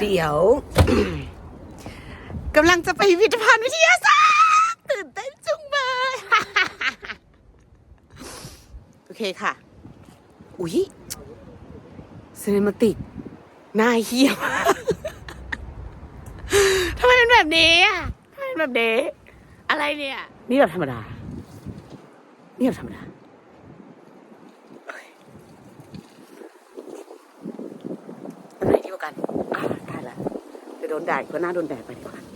เดี๋ยวกำลังจะไปพิพิธภัณฑ์วิทยาศาสตร์ตื่นเต้นจุงเบยโอเคค่ะ อุ๊ยซีนมาติกน่าเหี้ยมทำไมเป็นแบบนี้อะทำไมเป็นแบบนี้ อะไรเนี่ย นี่แบบธรรมดา นี่แบบธรรมดาเอ้ยอันไหนดีกว่ากัน อ่าได้ละ จะโดนแดดก็น่าโดนแดดไปดีกว่า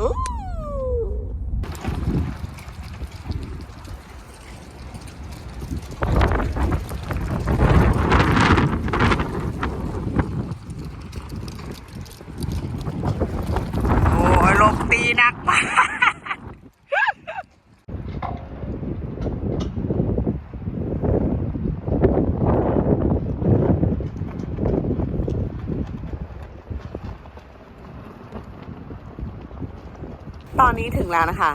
โอ้โอ้ยลมตีหนักมากตอ นี้ถึงแล้วนะคะ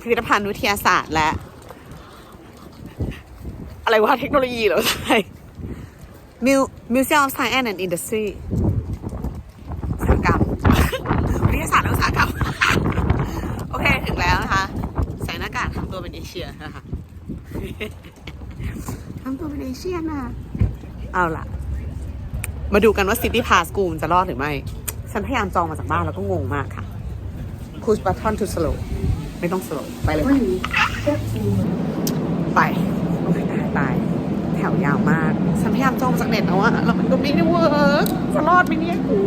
พิพิธภัณฑ์วิทยาศาสตร์และ อะไรวะเทคโนโลยีเหรอใช่ Museum of Science and Industry อุตสาหกรรมวิทยาศาสตร์และอุตสาหกรรม โอเค ถึงแล้วนะคะ ใส่หน้ากากทำตัวเป็นเอเชียนะคะทำตัวเป็นเอเชียนะเอาล่ะ มาดูกันว่า City Pass กูมันจะรอดหรือไม่ ฉันพยายามจองมาจากบ้านแล้วก็งงมากค่ะ push button to slow ไม่ต้อง slow ไปเลยค่ะไปโอ้ยตายตายแถวยาวมาก ฉันพยายามจองจากเน็ตแล้วอะแล้วมันก็ไม่ได้เวิร์กจะรอดไหมเนี่ยกู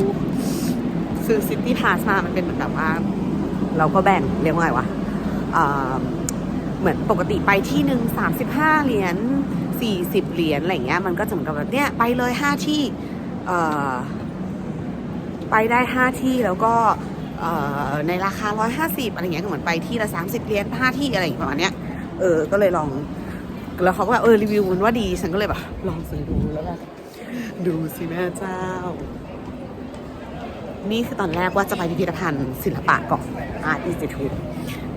ซื้อซิตี้พาสมามันเป็นเหมือนแบบว่า เราก็แบ่งเรียกว่าไงวะเอ่อเหมือนปกติไปที่หนึ่งสามสิบห้าเหรียญสี่สิบเหรียญอะไรอย่างเงี้ยมันก็จะเหมือนกับแบบเนี้ยไปเลยห้าที่เอ่อไปได้ห้าที่แล้วก็เอ่อ ในราคาร้อยห้าสิบอะไรเงี้ยก็เหมือนไปที่ละสามสิบเหรียญห้าที่อะไรอย่างเงี้ยประมาณเนี้ยเออก็เลยลอง แล้วเขาก็แบบเออรีวิวมันว่าดีฉันก็เลยแบบลองซื้อดูแล้วแบบดูสิแม่เจ้า นี่คือตอนแรกว่าจะไปพิพิธภัณฑ์ศิลปะก่อน Art Institute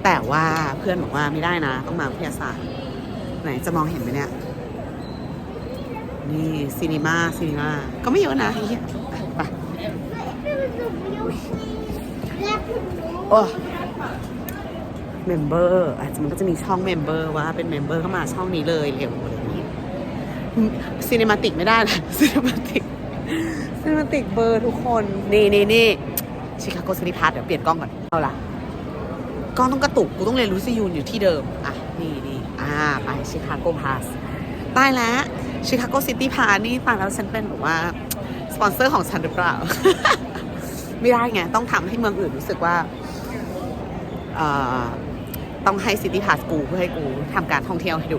แต่ว่าเพื่อนบอกว่าไม่ได้นะ ต้องมาวิทยาศาสตร์ ไหนจะมองเห็นไหมเนี่ย นี่ซีนีมาซีนีมาก็ไม่เยอะนะไอ้เหี้ยไป โอ้เมมเบอร์อาจจะมันก็จะมีช่องเมมเบอร์ว่าเป็นเมมเบอร์เข้ามาช่องนี้เลยเร็วอะไรอย่างนี้ซีนิมาติกไม่ได้นะซีนิมาติกซีนิมาติกเบอร์ทุกคนนี่นี่นี่ชิคาโกซิตี้พาร์ทเดี๋ยวเปลี่ยนกล้องก่อนเอาละกล้องต้องกระตุกกูต้องเรียนรู้ซิยูนอยู่ที่เดิม อะ นี่นี่อ่า ไปชิคาโกพาสตายแล้วชิคาโกซิตี้พาร์นี่ตายแล้วฉันเป็นแบบว่า สปอนเซอร์ของฉันหรือเปล่า ไม่ได้ไง ต้องทำให้เมืองอื่นรู้สึกว่าต้องให้ซิตี้พาสกูเพื่อให้กูทำการท่องเที่ยวให้ดู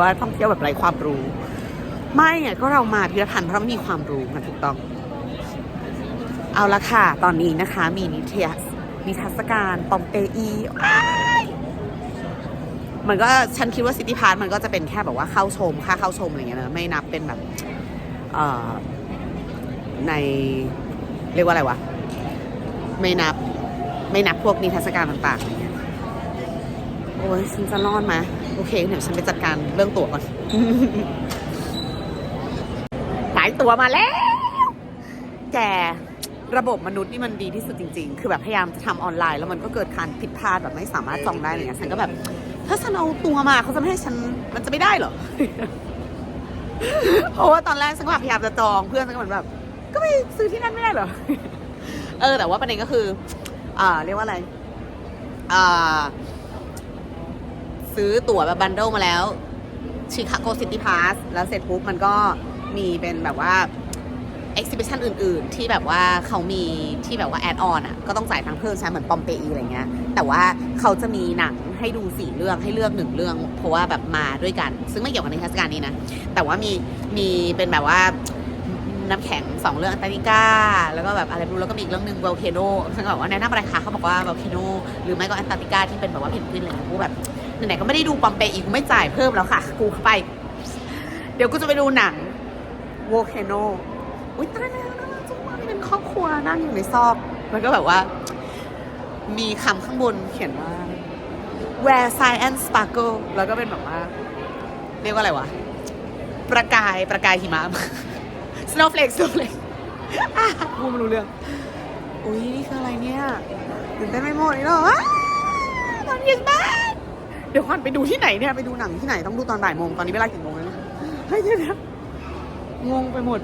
ว่าท่องเที่ยวแบบไร้ความรู้ ไม่ไงก็เรามาพิพิธภัณฑ์เพราะมีความรู้มันถูกต้อง เอาละค่ะ ตอนนี้นะคะมีนิทรรศนิทรรศการปอมเปอีมันก็ฉันคิดว่าซิตี้พาร์มันก็จะเป็นแค่แบบว่าเข้าชมค่าเข้าชมอะไรเงี้ยนะไม่นับเป็นแบบใน เรียกว่าอะไรวะ ไม่นับ ไม่นับพวกนิทรรศการต่างๆอะไรเงี้ยโอ้ยฉันจะรอดไหมโอเค เดี๋ยวฉันไปจัดการเรื่องตั๋วก่อนขายตั๋วมาแล้ว แกระบบมนุษย์นี่มันดีที่สุดจริง ๆ คือแบบพยายามจะทำออนไลน์ แล้วมันก็เกิดการผิดพลาดแบบไม่สามารถจองได้อะไรเงี้ยฉันก็แบบ ถ้าฉันเอาตัวมาเขาจะไม่ให้ฉันมันจะไม่ได้เหรอ เพราะว่าตอนแรกฉันก็แบบพยายามจะจองเพื่อนฉันก็เหมือนแบบ ก็ไปซื้อที่นั่นไม่ได้เหรอ เออ แต่ว่าประเด็นก็คือ อ่า เรียกว่าอะไร อ่า ซื้อตั๋วแบบบันเดิลมาแล้วชิคาโกซิตี้พาสแล้วเสร็จปุ๊บมันก็มีเป็นแบบว่า exhibition อื่น ๆ ที่แบบว่าเขามีที่แบบว่า add on อะก็ต้องจ่ายตังเพิ่มใช่เหมือนปอมเปอีอะไรเงี้ย แต่ว่าเขาจะมีหนังให้ดูสี่เรื่องให้เลือกหนึ่งเรื่อง เพราะว่าแบบมาด้วยกัน ซึ่งไม่เกี่ยวกับในิทศการนี้นะ แต่ว่ามีมีเป็นแบบว่า น้ำแข็งสองเรื่องอันตาริก้าแล้วก็แบบอะไรรู้แล้วก็มีอีกเรื่องหนึ่ง v o l c a n o ซึ่งแบบว่าแนะนำอะไรคะเขาบอกว่า v o l c a n o หรือไม่ก็อันตาริกาที่เป็นแบบว่าเพนกวินอะไรเงี้ยกูแบบไหนๆก็ไม่ได้ดูปอมเปอีกูไม่จ่ายเพิ่มแล้วค่ะ กูไป เดี๋ยวกูจะไปดูหนัง v o l c a n o อุ้ยตายแล้วน่ารักจังเลยเป็นครอบครัวนั่งอยู่ในซอกแล้วก็แบบว่า มีคำข้างบนเขียนว่า where science sparkle แล้วก็เป็นแบบว่า เรียกว่าอะไรวะ ประกายประกายหิมะ snowflake snowflake อะพูดไม่รู้เรื่อง อุ้ยนี่คืออะไรเนี่ยตื่นเต้นไม่หมดเลยเหรอตอนเย็นบ้านเดี๋ยวก่อนไปดูที่ไหนเนี่ย ไปดูหนังที่ไหนต้องดูตอนบ่ายโมง ตอนนี้เวลากี่โมงแล้วเนี่ยเฮ้ยเดี๋ยวนะงงไปหมด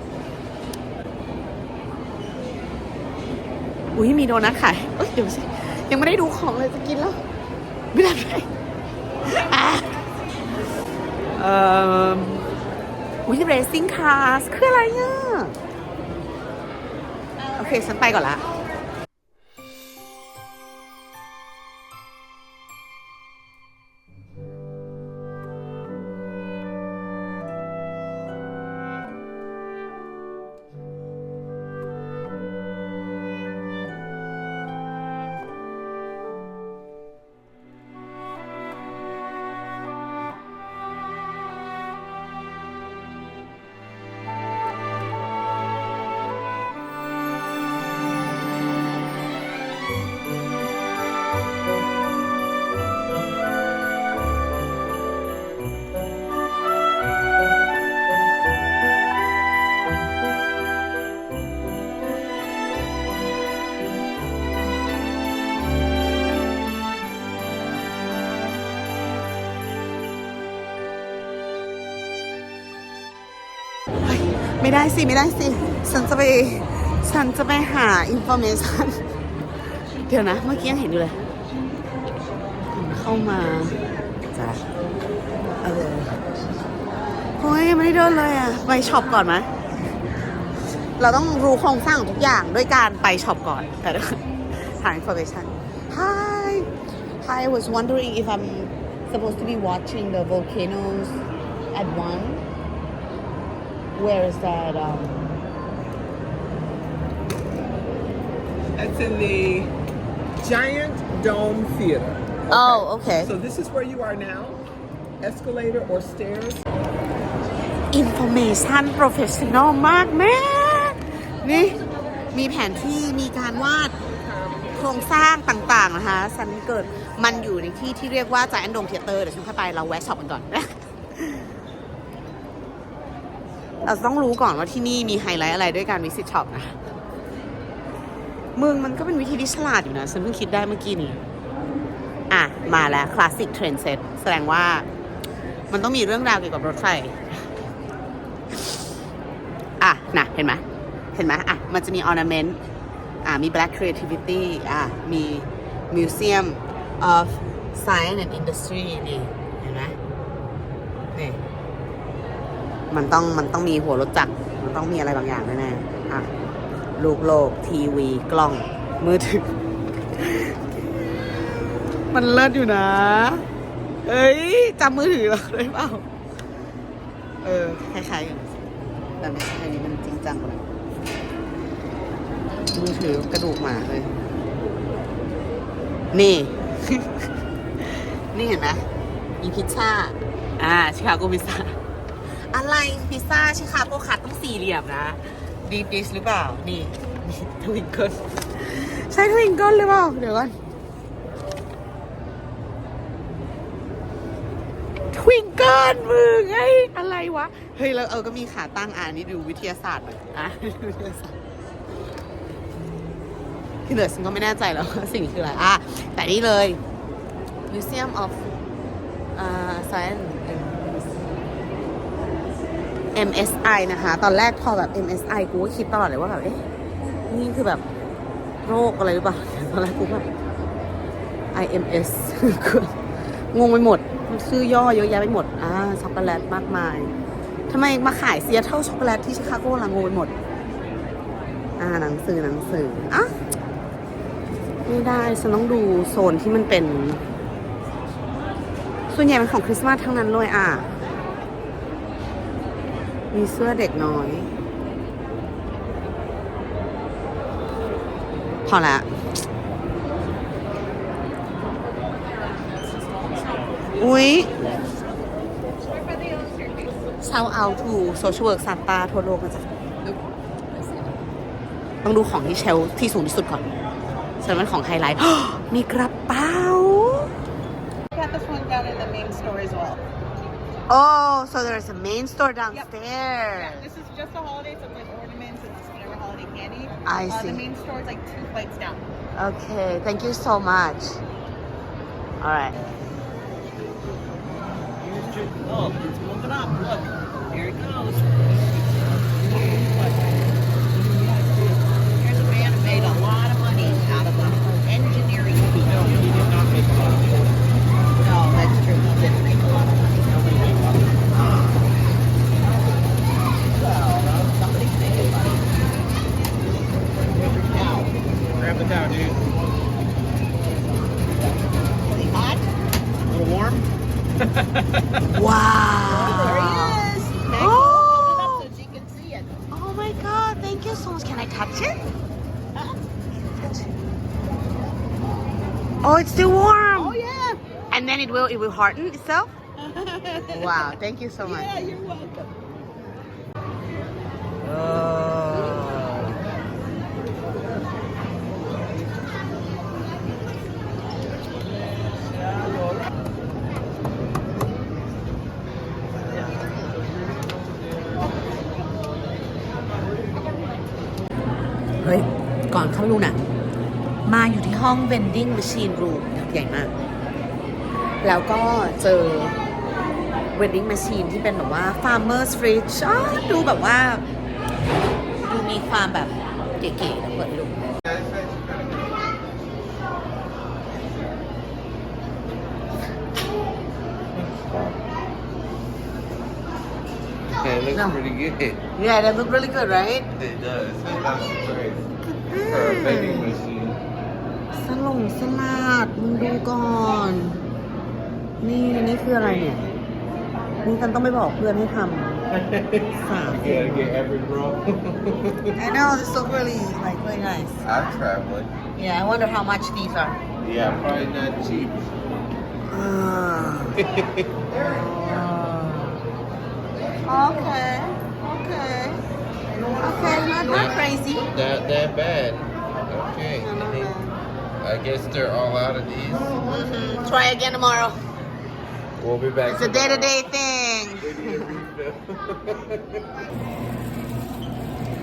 อุ้ยมีโดนัทขายเอ้ยเดี๋ยวสิ ยังไม่ได้ดูของเลยจะกินแล้ว ไม่ได้เลยอะเอ่อ อุ้ย racing cars คืออะไรอะโอเค ฉันไปก่อนละ ไม่ได้สิ ไม่ได้สิ ฉันจะไปฉันจะไปหาอินโฟเมชันเดี๋ยวนะ เมื่อกี้ยังเห็นอยู่เลย เข้ามาจ้ะเออโอ้ยไม่ได้เดินเลยอะไปช็อปก่อนไหมเราต้องรู้โครงสร้างของทุกอย่างด้วยการไปช็อปก่อน แต่เดี๋ยวหาอินโฟเมชัน Hi Hi I was wondering if I'm supposed to be watching the volcanoes at one where is that um That's in the Giant Dome Theater. Oh, okay. So this is where you are now. Escalator or stairs? information professional มากแม่นี่มีแผนที่มีการวาดโครงสร้างต่างๆนะคะฉันเกิดมันอยู่ในที่ที่เรียกว่าจ i อนโดมเทเตอร์เดี๋ยวฉันเข้าไปเราแวะช็อปกันก่อน เราต้องรู้ก่อนว่าที่นี่มีไฮไลท์อะไรด้วยการวิสิตช็อปนะมึงมันก็เป็นวิธีที่ฉลาดอยู่นะ ฉันเพิ่งคิดได้เมื่อกี้นี้ อะ มาแล้วคลาสสิกเทรนเซ็ตแสดงว่ามันต้องมีเรื่องราวเกี่ยวกับรถไฟ อะนะเห็นไหมเห็นไหมอะ มันจะมี ornament อะ มี black creativity อะ มี museum of science and industry นี่ มันต้องมันต้องมีหัวรถจักรมันต้องมีอะไรบางอย่างแน่ๆอะลูกโลกทีวีกล้อง มือถือ มันเลิศอยู่นะ เอ้ยจำมือถือเราได้เปล่า เออคล้ายๆกันแต่ไม่ใช่อันนี้มันจริงจังเลยมือถือกระดูกหมาเลย นี่ นี่เห็นไหมมีพิซซ่า อ่า ชิคาโกพิซซ่า อะไรพิซซ่าชิคาโกคัดต้องสี่เหลี่ยมนะดีดิสหรือเปล่า นี่นี่ทวิงเกิลใช่ทวิงเกิลหรือเปล่า เดี๋ยวก่อนทวิงเกิลมึงไอ้อะไรวะ เฮ้ย แล้วเออก็มีขาตั้งอ่านนี่ดูวิทยาศาสตร์หน่อยอะดูวิทยาศาสตร์ที่เหลือฉันก็ไม่แน่ใจแล้วว่าสิ่งนี้คืออะไรอะแต่นี่เลย Museum of uh, Science MSI นะคะ ตอนแรกพอแบบ MSI กูก็คิดตลอดเลยว่าแบบ เอ๊ะ นี่คือแบบโรคอะไรหรือเปล่า ตอนแรกกูแบบ IMS งงไปหมด ชื่อย่อเยอะแยะไปหมด อ่า ช็อกโกแลตมากมายทำไมมาขายเซียเท่าช็อกโกแลตที่ชิคาโกละงงไปหมด อ่า หนังสือหนังสือ อะ ไม่ได้ ฉันต้องดูโซนที่มันเป็น ส่วนใหญ่เป็นของคริสต์มาสทั้งนั้นเลยอะ มีเสื้อเด็กน้อย พอละอุ๊ยเช่าเอาทูโซเชียลเวิร์กซานตาทั่วโลกนะจ๊ะต้องดูของที่เชลที่สูงที่สุดก่อนส่วนมันของไฮไลท์มีกระเป๋า Got this one down in the main store as well. Oh so there's a main store Yeah, downstairs this is just the holidays of like ornaments and just whatever holiday candy. I Uh, see. the main store is like two flights down. Okay thank you so much alright Oh, it's moving up. Look, here it goes. Here's a man who made a lot of money out of the engineering field. No, he did not make a lot it will it will harden itself wow thank you so much Yeah, you're welcome. Oh. เฮ้ยก่อนเข้าไปดูหนังมาอยู่ที่ห้อง vending machine room ใหญ่มาก แล้วก็เจอ vending machine ที่เป็นแบบว่า farmer's fridge อ้าดูแบบว่า ดูมีความแบบเก๋ๆนะเปิดให้ดู Yeah, it looks No. pretty good. Yeah that look really good right It does. It looks great. For a vending machine. สลงสลัดมึงดูก่อน นี่นี่คืออะไรเนี่ย นี่ฉันต้องไปบอกเพื่อนให้ทำสาม You gotta get every roll. I know this look really like really nice I'm traveling. Yeah I wonder how much these are Yeah, probably not cheap. Ah. okay okay okay not not crazy Not that bad. Okay. No, not bad. I guess they're all out of these. Mhm. try again tomorrow We'll be back. it's a day to day thing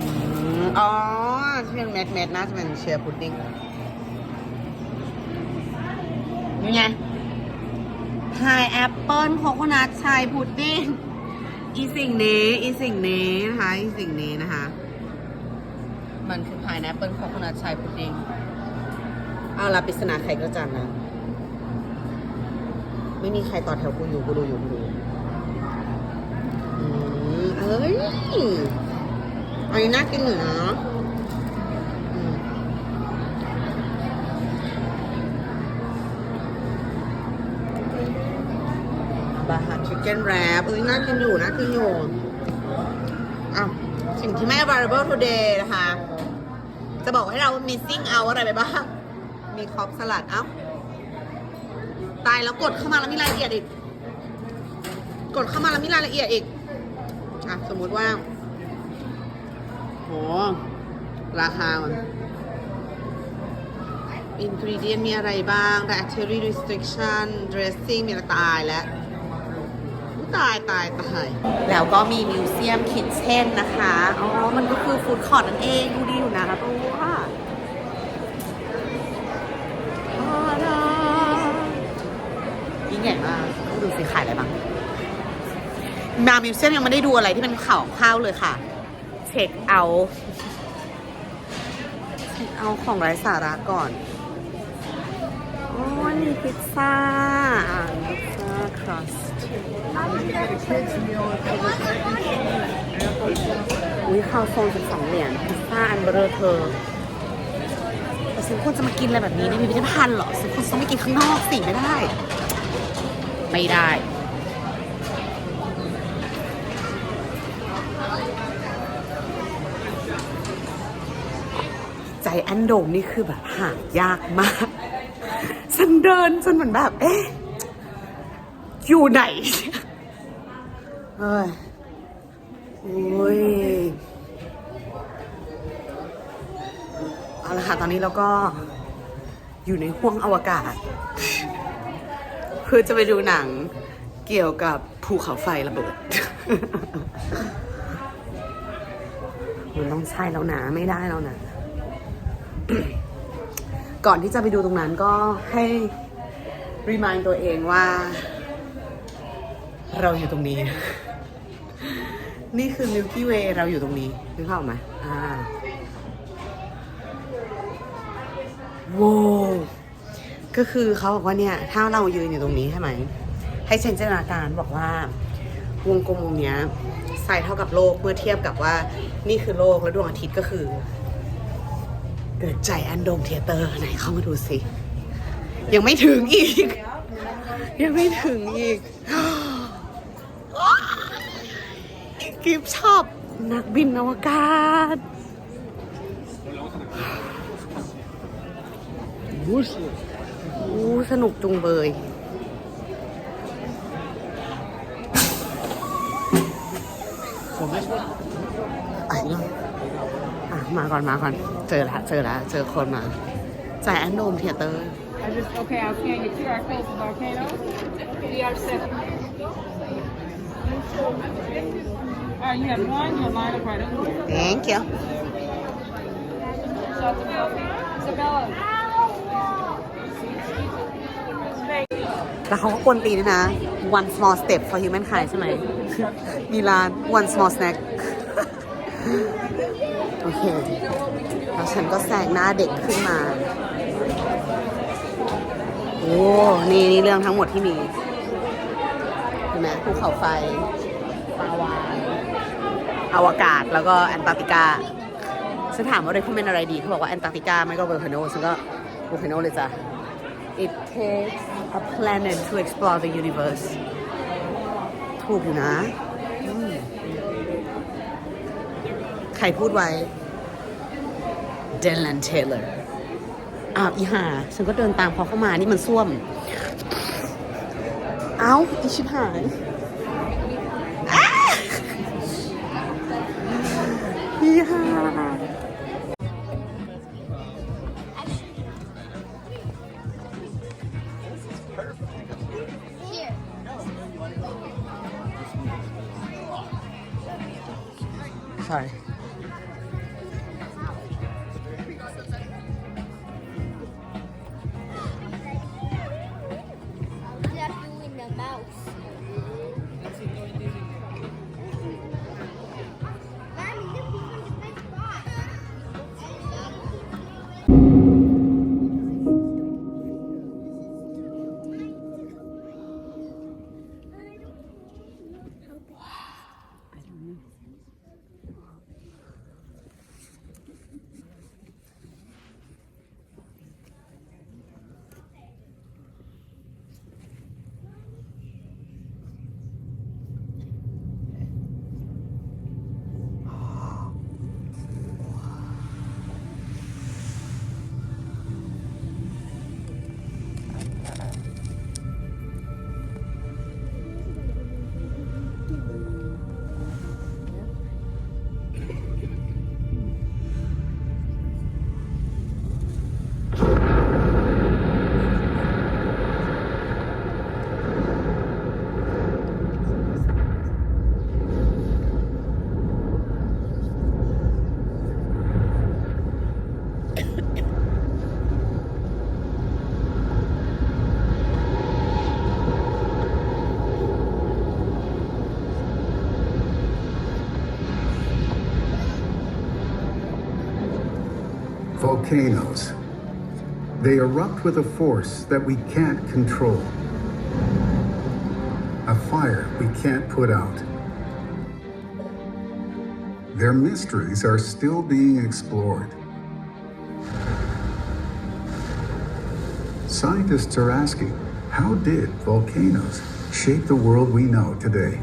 อืมอ๋อที่เป็นเม็ดเม็ดๆน่าจะเป็นเชียร์พุดดิ้งนี่ไงไฮแอปเปิลโคโคนัทชายพุดดิ้งอีสิ่งนี้ อีสิ่งนี้นะคะ อีสิ่งนี้นะคะ มันคือพายแอปเปิลโคโคนัทชายพุดดิ้งเอาละปริศนาไข่กระจันนะ ไม่มีใครต่อแถวกูอยู่กูดูอยู่กูดูอืมเอ้ยอันนี้น่ากินอยู่นะอืมบาฮาชิคเก้นแรปเอ้ยน่ากินอยู่น่ากินอยู่อ้าวสิ่งที่ไม่ available today นะคะ จะบอกให้เรา missing out อะไรไปบ้าง มีคอปสลัด เอ้า ตายแล้วกดเข้ามาแล้วมีรายละเอียดอีก กดเข้ามาแล้วมีรายละเอียดอีกอะสมมุติว่าโหราคามัน ingredient มีอะไรบ้าง dietary restriction dressing มีอะไรตายแล้วตายตายตาย แล้วก็มีมิวเซียมคิ t เช่นนะคะ อ๋อ มันก็คือฟู้ดคอร์ t นั่นเอง ดูดีอยู่นะตัว ค่ะยิ่งใหญ่มากดูสิขายอะไรบ้างมามิวเซียมยังไม่ได้ดูอะไรที่เป็นข่าวข้าวเลยค่ะ เช็คเอาเช็คเอาของไร้สาระก่อนโอ้ยมีพิซซ่าอ่านพิซซ่าครัสอุ้ยข้าวโซนสิบสองเหรียญพิซซ่าอันเบอร์เรอเธอแต่ฉันควรจะมากินอะไรแบบนี้ในพิพิธภัณฑ์เหรอฉันควรจะต้องไปกินข้างนอกสิไม่ได้ ไม่ได้ ใจแอนโดมนี่คือแบบหายากมาก ฉันเดินจนเหมือนแบบ เอ๊ะ อยู่ไหนเอ้ยโอ้ยเอาละค่ะ ตอนนี้เราก็อยู่ในห้วงอวกาศ เพื่อจะไปดูหนังเกี่ยวกับภูเขาไฟระเบิด มันต้องใช่แล้วนะ ไม่ได้แล้วนะ ก่อนที่จะไปดูตรงนั้นก็ให้รีมายตัวเองว่า เราอยู่ตรงนี้ นี่คือ Milky Way เราอยู่ตรงนี้นึกภาพออกไหมอ่าโว้ว ก็คือเขาบอกว่าเนี่ย ถ้าเรายืนอยู่ตรงนี้ใช่ไหม ให้เชนจินตนาการบอกว่าวงกลมวงเนี้ยไซส์เท่ากับโลกเมื่อเทียบกับว่านี่คือโลกแล้วดวงอาทิตย์ก็คือเกิดใจแอนโดมเทเตอร์ไหนเข้ามาดูสิ ยังไม่ถึงอีก ยังไม่ถึงอีกกิฟชอบนักบินอวกาศ อู้สนุกจุงเบยอะอะมาก่อนมาก่อน เจอละเจอละเจอคนมาจ่ายแอนโดมเทเตอร์ I just, okay, I'll scan your QR code for Volcano. VR seven. Uh, you have one, you're line up right over here. thank you Isabella. แล้วเขาก็กวนตีนด้วยนะ one small step for humankind ใช่ไหม มีร้าน one small snack โอเค แล้วฉันก็แซงหน้าเด็กขึ้นมา โอ้ นี่นี่เรื่องทั้งหมดที่มี เห็นไหมภูเขาไฟปาวานอวกาศ แล้วก็แอนตาร์กติกา ฉันถามว่า recommend อะไรดี เขาบอกว่าแอนตาร์กติกาไม่ก็เวอร์คโนฉันก็เวอร์คโนเลยจ้ะ It takes a planet to explore the universe ถูกอยู่นะ ใครพูดไว้ Dylan Taylor อ้าวอีห่าฉันก็เดินตามเขาเข้ามา นี่มันส้วม เอ้า อีชิบหาย Volcanoes. They erupt with a force that we can't control. A fire we can't put out. their mysteries are still being explored. Scientists are asking how did volcanoes shape the world we know today?